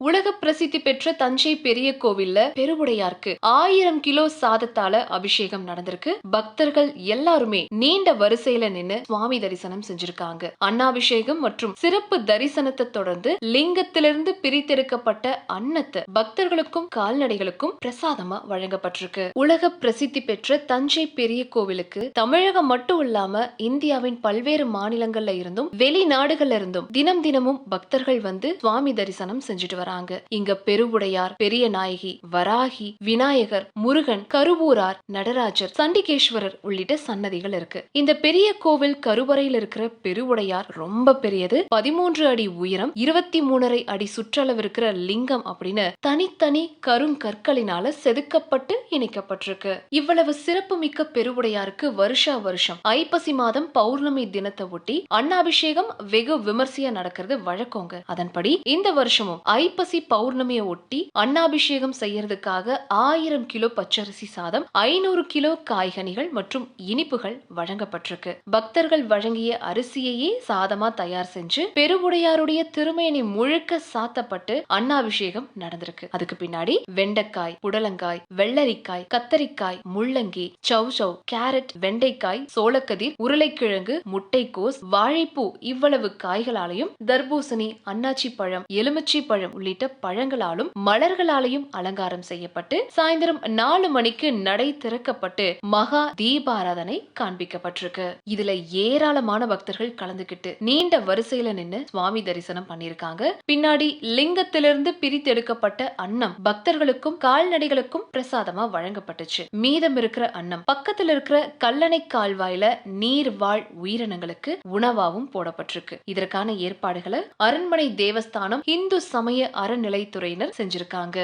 உலக பிரசித்தி பெற்ற தஞ்சை பெரிய கோவில்ல பெருவுடையாருக்கு ஆயிரம் கிலோ சாதத்தால அபிஷேகம் நடந்திருக்கு. பக்தர்கள் எல்லாருமே நீண்ட வரிசையில நின்னு சுவாமி தரிசனம் செஞ்சிருக்காங்க. அன்னாபிஷேகம் மற்றும் சிறப்பு தரிசனத்தை தொடர்ந்து லிங்கத்திலிருந்து பிரித்தெடுக்கப்பட்ட அன்னத்தை பக்தர்களுக்கும் கால்நடைகளுக்கும் பிரசாதமா வழங்கப்பட்டிருக்கு. உலக பிரசித்தி பெற்ற தஞ்சை பெரிய கோவிலுக்கு தமிழகம் மட்டும் இல்லாம இந்தியாவின் பல்வேறு மாநிலங்கள்ல இருந்தும் வெளிநாடுகள்ல இருந்தும் தினம் தினமும் பக்தர்கள் வந்து சுவாமி தரிசனம் செஞ்சுட்டு வராங்க. இங்க பெருவுடையார் பெரிய நாயகி வராகி விநாயகர் முருகன் கருவூரார் நடராஜர் சண்டிகேஸ்வரர் உள்ளிட்ட சன்னதிகள் இருக்கு. இந்த பெரிய கோவில் கருவறையில் இருக்கிற பெருவுடையார் ரொம்ப பெரியது. பதிமூன்று அடி உயரம் இருபத்தி மூணரை அடி சுற்றளவு இருக்கிற லிங்கம் அப்படின்னு தனித்தனி கருங்கற்களினால செதுக்கப்பட்டு இணைக்கப்பட்டிருக்கு. இவ்வளவு சிறப்புமிக்க பெருவுடையாருக்கு வருஷா வருஷம் ஐப்பசி மாதம் பௌர்ணமி தினத்தை ஒட்டி அன்னாபிஷேகம் வெகு விமர்சையா நடக்கிறது வழக்கங்க. அதன்படி இந்த வருஷமும் ஐப்பசி பௌர்ணமியை ஒட்டி அன்னாபிஷேகம் செய்யறதுக்காக ஆயிரம் கிலோ பச்சரிசி சாதம் ஐநூறு கிலோ காய்கனிகள் மற்றும் இனிப்புகள் வழங்கப்பட்டிருக்கு. பக்தர்கள் வழங்கிய அரிசியையே சாதமா தயார் செஞ்சு பெருவுடையாருடைய திருமேனி முழுக்க சாத்தப்பட்டு அன்னாபிஷேகம் நடந்திருக்கு. அதுக்கு பின்னாடி வெண்டைக்காய் புடலங்காய் வெள்ளரிக்காய் கத்தரிக்காய் முள்ளங்கி சௌசௌ கேரட் வெண்டைக்காய் சோளக்கதிர் உருளைக்கிழங்கு முட்டைக்கோஸ் வாழைப்பூ இவ்வளவு காய்களாலையும் தர்பூசணி அன்னாச்சி பழம் எலுமிச்சை பழம் உள்ளிட்ட பழங்களாலும் மலர்களாலையும் அலங்காரம் செய்யப்பட்டு சாயந்தரம் நாலு மணிக்கு நடை திறக்கப்பட்டு மகா தீபாராதனை காண்பிக்கப்பட்டிருக்கு. இதுல ஏராளமான பக்தர்கள் கலந்துகிட்டு நீண்ட வரிசையில நின்று சுவாமி தரிசனம் பண்ணிருக்காங்க பின்னாடி லிங்கத்திலிருந்து பிரித்தெடுக்கப்பட்ட அன்னம் பக்தர்களுக்கும் கால்நடைகளுக்கும் பிரசாதமா வழங்கப்பட்டுச்சு. மீதம் இருக்கிற அன்னம் பக்கத்துல இருக்கிற கல்லணை கால்வாயில நீர் வாழ் உயிரினங்களுக்கு உணவாவும் போடப்பட்டிருக்கு. இதற்கான ஏற்பாடுகளை அரண்மனை தேவஸ்தானம் இந்து சமய அறநிலைத்துறையினர் செஞ்சிருக்காங்க.